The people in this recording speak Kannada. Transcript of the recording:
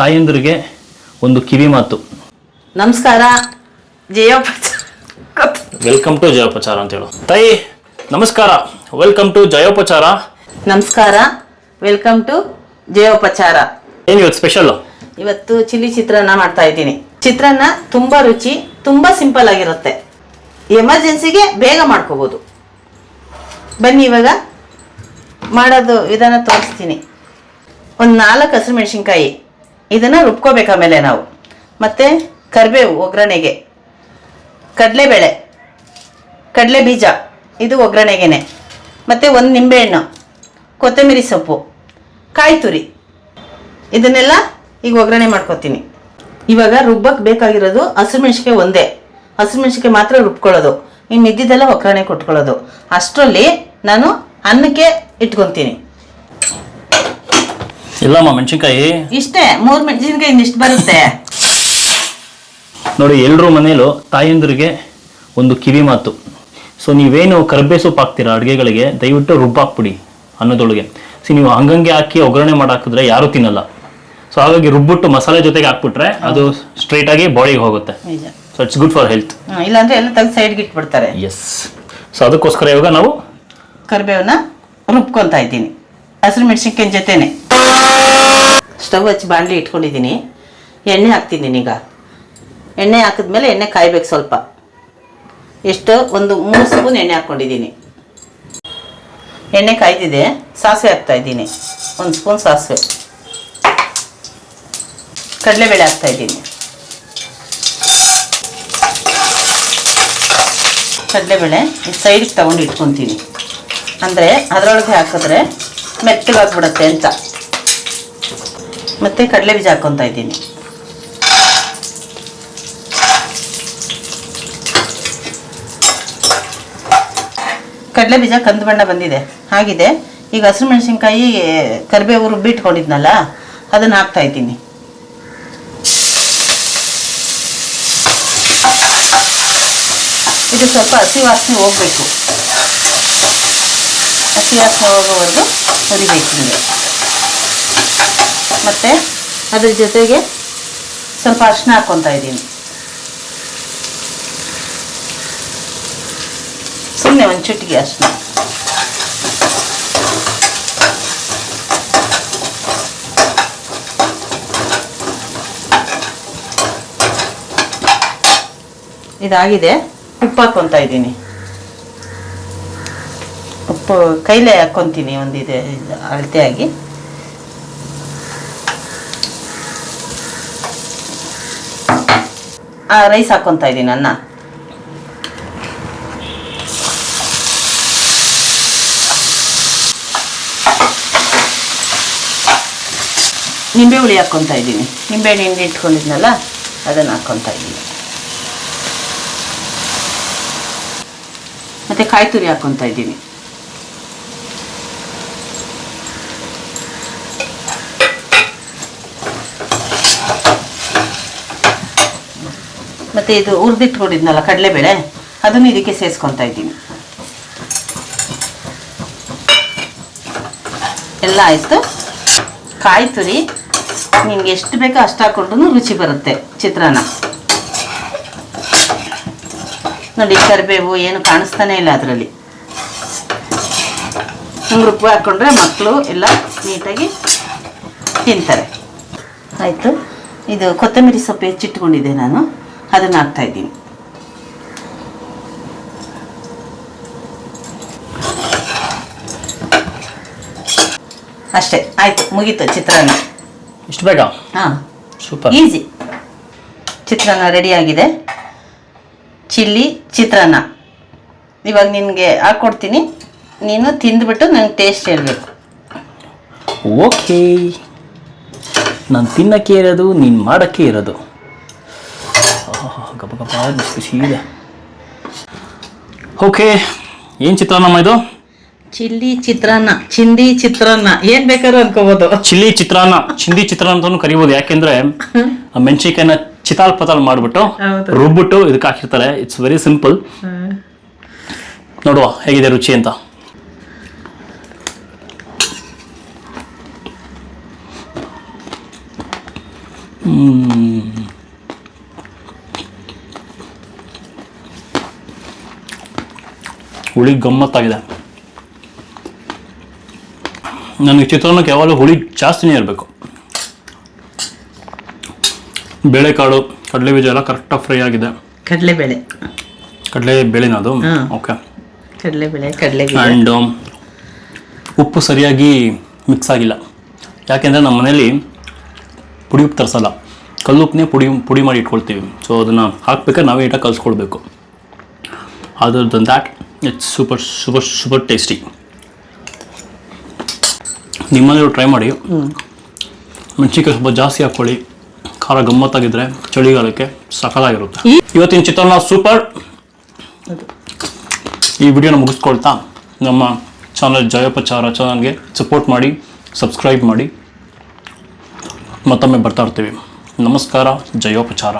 ತಾಯಂದಿರಿಗೆ ಒಂದು ಕಿವಿ ಮಾತು. ನಮಸ್ಕಾರ. ಜಯೋಪಚಾರ ವೆಲ್ಕಮ್ ಟು ಜಯೋಪಚಾರ ಅಂತ ಹೇಳು. ತಾಯಿ ನಮಸ್ಕಾರ. ವೆಲ್ಕಮ್ ಟು ಜಯೋಪಚಾರ ನಮಸ್ಕಾರ. ವೆಲ್ಕಮ್ ಟು ಜಯೋಪಚಾರ ಏನು ಇವತ್ತು ಸ್ಪೆಷಲ್ ಇವತ್ತು ಚಿಲ್ಲಿ ಚಿತ್ರಾನ್ನ ಮಾಡ್ತಾ ಇದ್ದೀನಿ. ಚಿತ್ರಾನ್ನ ತುಂಬಾ ರುಚಿ ತುಂಬಾ ಸಿಂಪಲ್ ಆಗಿರುತ್ತೆ. ಎಮರ್ಜೆನ್ಸಿಗೆ ಬೇಗ ಮಾಡ್ಕೋಬೋದು. ಬನ್ನಿ ಇವಾಗ. ಮಾಡೋದು ವಿಧಾನ ತೋರಿಸ್ತೀನಿ. ಒಂದು ನಾಲ್ಕು ಹಸಿರು ಮೆಣಸಿನ್ಕಾಯಿ. ಇದನ್ನು ರುಬ್ಕೋಬೇಕು ಆಮೇಲೆ ನಾವು. ಮತ್ತು ಕರಿಬೇವು ಒಗ್ಗರಣೆಗೆ. ಕಡಲೆಬೇಳೆ ಕಡಲೆ ಬೀಜ ಇದು ಒಗ್ಗರಣೆಗೆನೆ. ಮತ್ತು ಒಂದು ನಿಂಬೆಹಣ್ಣು, ಕೊತ್ತಂಬರಿ ಸೊಪ್ಪು ಕಾಯಿ ತುರಿ ಇದನ್ನೆಲ್ಲ ಈಗ ಒಗ್ಗರಣೆ ಮಾಡ್ಕೊತೀನಿ. ಇವಾಗ ರುಬ್ಬಕ್ಕೆ ಬೇಕಾಗಿರೋದು ಹಸಿರು ಮೆಣಸಿಗೆ ಒಂದೇ. ಹಸಿರು ಮೆಣಸಿಗೆ ಮಾತ್ರ ರುಬ್ಕೊಳ್ಳೋದು. ಇನ್ನು ಮಿದ್ದಿದ್ದೆಲ್ಲ ಒಗ್ಗರಣೆ ಕೊಟ್ಕೊಳ್ಳೋದು. ಅಷ್ಟರಲ್ಲಿ ನಾನು ಅನ್ನಕ್ಕೆ ಇಟ್ಕೊತೀನಿ. ಇಲ್ಲಮ್ಮ ಮೆಣಸಿನ್ಕಾಯಿ. ಇಷ್ಟೇ ಮೂರು ಮೆಣಸಿನ್ಕಾಯಿ ಇನ್ನಿಷ್ಟು ಬರುತ್ತೆ. ನೋಡಿ ಎಲ್ಲರೂ ಮನೇಲೂ ತಾಯಂದಿರಿಗೆ ಒಂದು ಕಿವಿ ಮಾತು. ಸೊ ನೀವೇನು ಕರ್ಬೇ ಸೊಪ್ಪು ಹಾಕ್ತೀರಾ ಅಡುಗೆಗಳಿಗೆ ದಯವಿಟ್ಟು ರುಬ್ಬಾಕ್ಬಿಡಿ ಅನ್ನೋದೊಳಗೆ. ಸೊ ನೀವು ಹಂಗಂಗೆ ಹಾಕಿ ಒಗ್ಗರಣೆ ಮಾಡಿ ಹಾಕಿದ್ರೆ ಯಾರೂ ತಿನ್ನಲ್ಲ. ಸೊ ಹಾಗಾಗಿ ರುಬ್ಬಿಟ್ಟು ಮಸಾಲೆ ಜೊತೆಗೆ ಹಾಕ್ಬಿಟ್ರೆ ಅದು ಸ್ಟ್ರೈಟ್ ಆಗಿ ಬಾಡಿಗೆ ಹೋಗುತ್ತೆ. So it's good for health ಇಲ್ಲಾಂದ್ರೆ ಎಲ್ಲ ತಲೆ ಸೈಡ್ಗೆ ಇಟ್ಬಿಡ್ತಾರೆ. ಎಸ್ ಸೊ ಅದಕ್ಕೋಸ್ಕರ ಇವಾಗ ನಾವು ಕರ್ಬೇವನ್ನ ರುಬ್ಕೊತಾ ಇದ್ದೀನಿ. ಹಸಿರು ಮೆಣಸಿನ್ಕಾಯಿ ಜೊತೆನೆ. ಸ್ಟವ್ ಹಚ್ಚಿ ಬಾಣಲಿ ಇಟ್ಕೊಂಡಿದ್ದೀನಿ. ಎಣ್ಣೆ ಹಾಕ್ತಿದ್ದೀನಿ ಈಗ. ಎಣ್ಣೆ ಹಾಕಿದ್ಮೇಲೆ ಎಣ್ಣೆ ಕಾಯ್ಬೇಕು ಸ್ವಲ್ಪ. ಎಷ್ಟು ಒಂದು ಮೂರು ಸ್ಪೂನ್ ಎಣ್ಣೆ ಹಾಕ್ಕೊಂಡಿದ್ದೀನಿ. ಎಣ್ಣೆ ಕಾಯ್ದಿದೆ. ಸಾಸಿವೆ ಹಾಕ್ತಾ ಇದ್ದೀನಿ. ಒಂದು ಸ್ಪೂನ್ ಸಾಸಿವೆ. ಕಡಲೆಬೇಳೆ ಹಾಕ್ತಾ ಇದ್ದೀನಿ. ಕಡಲೆಬೇಳೆ ಸೈಡಿಗೆ ತಗೊಂಡು ಇಟ್ಕೊತೀನಿ. ಅಂದರೆ ಅದರೊಳಗೆ ಹಾಕಿದ್ರೆ ಮೆತ್ತಗಾಗ್ಬಿಡುತ್ತೆ ಅಂತ. ಮತ್ತೆ ಕಡಲೆ ಬೀಜ ಹಾಕ್ಕೊತಾ ಇದ್ದೀನಿ. ಕಡಲೆ ಬೀಜ ಕಂದು ಬಣ್ಣ ಬಂದಿದೆ. ಆಗಿದೆ ಈಗ ಹಸಿರು ಮೆಣಸಿನ್ಕಾಯಿ ಕರಿಬೇವು ರುಬ್ಬಿಟ್ಕೊಂಡಿದ್ನಲ್ಲ ಅದನ್ನು ಹಾಕ್ತಾ ಇದ್ದೀನಿ. ಇದು ಸ್ವಲ್ಪ ಹಸಿ ವಾಸನೆ ಹೋಗಬೇಕು. ಹಸಿ ವಾಸನೆ ಹೋಗೋವರೆಗೂ ಹುರಿಬೇಕು ಮತ್ತೆ ಮತ್ತು ಅದ್ರ ಜೊತೆಗೆ ಸ್ವಲ್ಪ ಅರಿಶಿನ ಹಾಕ್ಕೊತಾ ಇದ್ದೀನಿ. ಸುಮ್ಮನೆ ಒಂದು ಚುಟ್ಟಿಗೆ ಅರಿಶಿನ ಇದಾಗಿದೆ. ಉಪ್ಪು ಹಾಕ್ಕೊತಾ ಇದ್ದೀನಿ. ಉಪ್ಪು ಕೈಲೇ ಹಾಕ್ಕೊತೀನಿ ಒಂದಿದೆ, ಅಳತೆಯಾಗಿ. ಆ ರೈಸ್ ಹಾಕ್ಕೊತಾ ಇದ್ದೀನಿ ಅನ್ನ. ನಿಂಬೆ ಹುಳಿ ಹಾಕ್ಕೊತಾ ಇದ್ದೀನಿ. ನಿಂಬೆಹಣ್ಣು ಹಿಂಡಿ ಇಟ್ಕೊಂಡಿದ್ನಲ್ಲ, ಅದನ್ನು ಹಾಕ್ಕೊತಾ ಇದ್ದೀನಿ. ಮತ್ತು ಕಾಯಿ ತುರಿ ಹಾಕ್ಕೊತಾ ಇದ್ದೀನಿ. ಮತ್ತು ಇದು ಹುರಿದಿಟ್ಕೊಂಡಿದ್ನಲ್ಲ ಕಡಲೆಬೇಳೆ? ಅದನ್ನು ಇದಕ್ಕೆ ಸೇರಿಸ್ಕೊತಾ ಇದ್ದೀನಿ. ಎಲ್ಲ ಆಯಿತು. ಕಾಯಿ ತುರಿ, ನಿಮ್ಗೆ ಎಷ್ಟು ಬೇಕೋ ಅಷ್ಟು ಹಾಕ್ಕೊಂಡ್ರೂ ರುಚಿ ಬರುತ್ತೆ ಚಿತ್ರಾನ್ನ. ನೋಡಿ, ಕರಿಬೇವು ಏನು ಕಾಣಿಸ್ತಾನೆ ಇಲ್ಲ ಅದರಲ್ಲಿ. ಹಿಂಗೆ ಹಾಕ್ಕೊಂಡ್ರೆ ಮಕ್ಕಳು ಎಲ್ಲ ನೀಟಾಗಿ ತಿಂತಾರೆ. ಆಯಿತು. ಇದು ಕೊತ್ತಂಬರಿ ಸೊಪ್ಪು ಹೆಚ್ಚಿಟ್ಕೊಂಡಿದ್ದೆ ನಾನು. ಅದನ್ನು ಹಾಕ್ತಾ ಇದ್ದೀನಿ ಅಷ್ಟೇ ಆಯಿತು ಮುಗೀತು ಚಿತ್ರಾನ್ನ. ಇಷ್ಟು ಬೇಡ? ಹಾಂ. ಸೂಪರ್. ಈಸಿ. ಚಿತ್ರಾನ್ನ ರೆಡಿಯಾಗಿದೆ ಚಿಲ್ಲಿ ಚಿತ್ರಾನ್ನ. ಇವಾಗ ನಿನಗೆ ಹಾಕ್ಕೊಡ್ತೀನಿ ನೀನು ತಿಂದ್ಬಿಟ್ಟು ನಂಗೆ ಟೇಸ್ಟ್ ಹೇಳಬೇಕು. ಓಕೆ. ನಾನು ತಿನ್ನಕ್ಕೆ ಇರೋದು ನೀನು ಮಾಡೋಕ್ಕೆ ಇರೋದು. ಆಹ್, ಗಬ ಗಬ ಬಿಸಿ ಇದೆ ಓಕೆ ಏನು ಚಿತ್ರಾನ್ನಮ್ಮ ಇದು? ಚಿಲ್ಲಿ ಚಿತ್ರಾನ್ನ ಚಿಂದಿ ಚಿತ್ರಾನ್ನ. ಏನ್ ಬೇಕಾದ್ರೂ ಅನ್ಕೋಬಹುದು ಚಿಲ್ಲಿ ಚಿತ್ರಾನ್ನ ಚಿಂದಿ ಚಿತ್ರಾನ್ನ ಅಂತಾನು ಕರಿಬಹುದು ಯಾಕೆಂದ್ರೆ ಮೆಣಸಿನ್ಕಾಯಿನ ಚಿತಾಲ್ ಪತಾಲ್ ಮಾಡಿಬಿಟ್ಟು. ರುಬ್ಬಿಟ್ಟು ಇದಕ್ಕೆ ಹಾಕಿರ್ತಾರೆ. ಇಟ್ಸ್ ವೆರಿ ಸಿಂಪಲ್ ನೋಡುವ ಹೇಗಿದೆ ರುಚಿ ಅಂತ. ಹ್ಮ್. ಹುಳಿ ಗಮ್ಮತ್ತಾಗಿದೆ. ನನಗೆ ಚಿತ್ರಾನ್ನಕ್ಕೆ ಯಾವಾಗಲೂ ಹುಳಿ ಜಾಸ್ತಿನೇ ಇರಬೇಕು. ಬೇಳೆಕಾಳು ಕಡಲೆ ಬೀಜ ಎಲ್ಲ ಕರೆಕ್ಟಾಗಿ ಫ್ರೈ ಆಗಿದೆ. ಕಡಲೆಬೇಳೆ. ಕಡಲೆ ಬೇಳೆನ ಅದು. ಓಕೆ ಕಡಲೆಬೇಳೆ ಕಡಲೆ ಆ್ಯಂಡ್ ಉಪ್ಪು ಸರಿಯಾಗಿ ಮಿಕ್ಸ್ ಆಗಿಲ್ಲ. ಯಾಕೆಂದರೆ ನಮ್ಮ ಮನೇಲಿ ಪುಡಿ ಉಪ್ಪು ತರಿಸಲ್ಲ. ಕಲ್ಲುಪ್ಪನ್ನೇ ಪುಡಿ ಪುಡಿ ಮಾಡಿ ಇಟ್ಕೊಳ್ತೀವಿ. ಸೊ ಅದನ್ನು ಹಾಕ್ಬೇಕಾದ್ರೆ ನಾವೇ ಇಟ್ಟ ಕಲಿಸ್ಕೊಳ್ಬೇಕು other than that it's super super super tasty ನಿಮ್ಮಲ್ಲಿ ಟ್ರೈ ಮಾಡಿ. ಮೆಣಸಿನ್ಕಾಯಿ ಸ್ವಲ್ಪ ಜಾಸ್ತಿ ಹಾಕ್ಕೊಳ್ಳಿ. ಖಾರ ಗಮ್ಮತ್ತಾಗಿದ್ರೆ ಚಳಿಗಾಲಕ್ಕೆ ಸಕಲಾಗಿರುತ್ತೆ ಇವತ್ತಿನ ಚಿತ್ರಾನ್ನ ಸೂಪರ್ ಈ ವಿಡಿಯೋನ ಮುಗಿಸ್ಕೊಳ್ತಾ ನಮ್ಮ ಚಾನಲ್ ಜಯೋಪಚಾರ ಚಾನಲ್ಗೆ ಸಪೋರ್ಟ್ ಮಾಡಿ ಸಬ್ಸ್ಕ್ರೈಬ್ ಮಾಡಿ ಮತ್ತೊಮ್ಮೆ ಬರ್ತಾ ಇರ್ತೀವಿ. ನಮಸ್ಕಾರ ಜಯೋಪಚಾರ